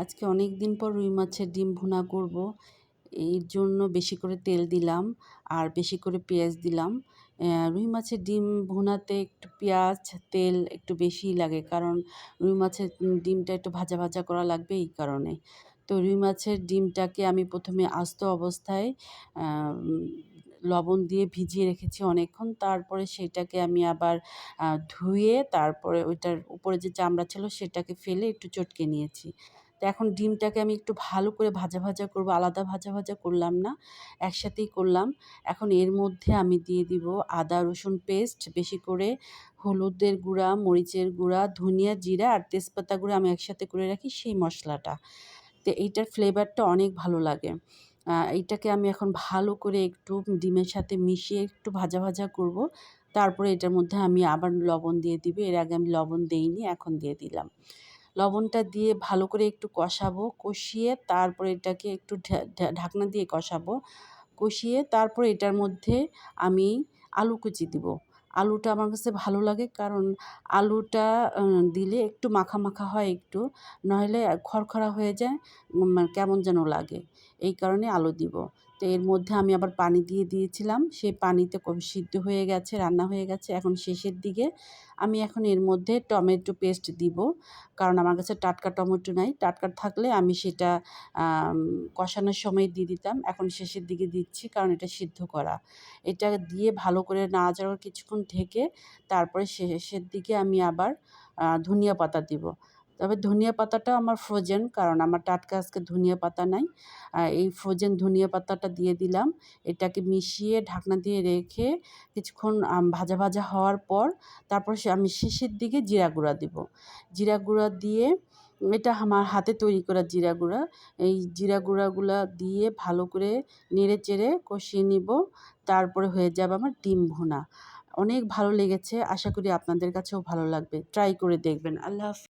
আজকে অনেক দিন পর রুই মাছের ডিম ভুনা করব। এর জন্য বেশি করে তেল দিলাম আর বেশি করে পেঁয়াজ দিলাম। রুই মাছের ডিম ভুনাতে একটু পেঁয়াজ, তেল একটু বেশিই লাগে কারণ রুই মাছের ডিমটা একটু ভাজা ভাজা করা লাগবে এই কারণে। তো রুই মাছের ডিমটাকে আমি প্রথমে আস্ত অবস্থায় লবণ দিয়ে ভিজিয়ে রেখেছি অনেকক্ষণ। তারপরে সেটাকে আমি আবার ধুয়ে তারপরে ওইটার উপরে যে চামড়া ছিল সেটাকে ফেলে একটু চটকে নিয়েছি। তো এখন ডিমটাকে আমি একটু ভালো করে ভাজা ভাজা করব, আলাদা ভাজা ভাজা করলাম না, একসাথেই করলাম। এখন এর মধ্যে আমি দিয়ে দিব আদা, রসুন পেস্ট, বেশি করে হলুদের গুঁড়া, মরিচের গুঁড়া, ধনিয়া জিরা আর তেজপাতা গুঁড়া আমি একসাথে করে রাখি সেই মশলাটা। তো এইটার ফ্লেভারটা অনেক ভালো লাগে। এইটাকে আমি এখন ভালো করে একটু ডিমের সাথে মিশিয়ে একটু ভাজা ভাজা করব। তারপরে এটার মধ্যে আমি আবার লবণ দিয়ে দিব। এর আগে আমি লবণ দেইনি, এখন দিয়ে দিলাম। লবণটা দিয়ে ভালো করে একটু কষাবো, কষিয়ে তারপরে এটাকে একটু ঢাকনা দিয়ে কষাবো। কষিয়ে তারপর এটার মধ্যে আমি আলু কুচি দিব। আলুটা আমার কাছে ভালো লাগে কারণ আলুটা দিলে একটু মাখা মাখা হয় একটু, নইলে খড়খড়া হয়ে যায় মানে কেমন যেন লাগে। এই কারণে আলু দিব। তো এর মধ্যে আমি আবার পানি দিয়ে দিয়েছিলাম। সেই পানিতে সিদ্ধ হয়ে গেছে, রান্না হয়ে গেছে। এখন শেষের দিকে আমি এখন এর মধ্যে টমেটো পেস্ট দিব। কারণ আমার কাছে টাটকা টমেটো নাই। টাটকা থাকলে আমি সেটা কষানোর সময় দিয়ে দিতাম। এখন শেষের দিকে দিচ্ছি কারণ এটা সিদ্ধ করা। এটা দিয়ে ভালো করে নাড়াচাড়া কিছুক্ষণ ঢেকে তারপরে শেষের দিকে আমি আবার ধনিয়া পাতা দিব। তবে ধনিয়া পাতাটা আমার ফ্রোজেন কারণ আমার টাটকা আজকে ধনিয়া পাতা নাই। এই ফ্রোজেন ধনিয়া পাতাটা দিয়ে দিলাম। এটাকে মিশিয়ে ঢাকনা দিয়ে রেখে কিছুক্ষণ ভাজা ভাজা হওয়ার পর তারপর আমি শেষের দিকে জিরা গুঁড়া দিব। জিরা গুঁড়া দিয়ে এটা আমার হাতে তৈরি করা জিরা গুঁড়া। এই জিরা গুঁড়াগুলো দিয়ে ভালো করে নেড়ে চেড়ে কষিয়ে নিব। তারপরে হয়ে যাবে আমার ডিম ভুনা। অনেক ভালো লেগেছে। আশা করি আপনাদের কাছেও ভালো লাগবে। ট্রাই করে দেখবেন। আল্লাহ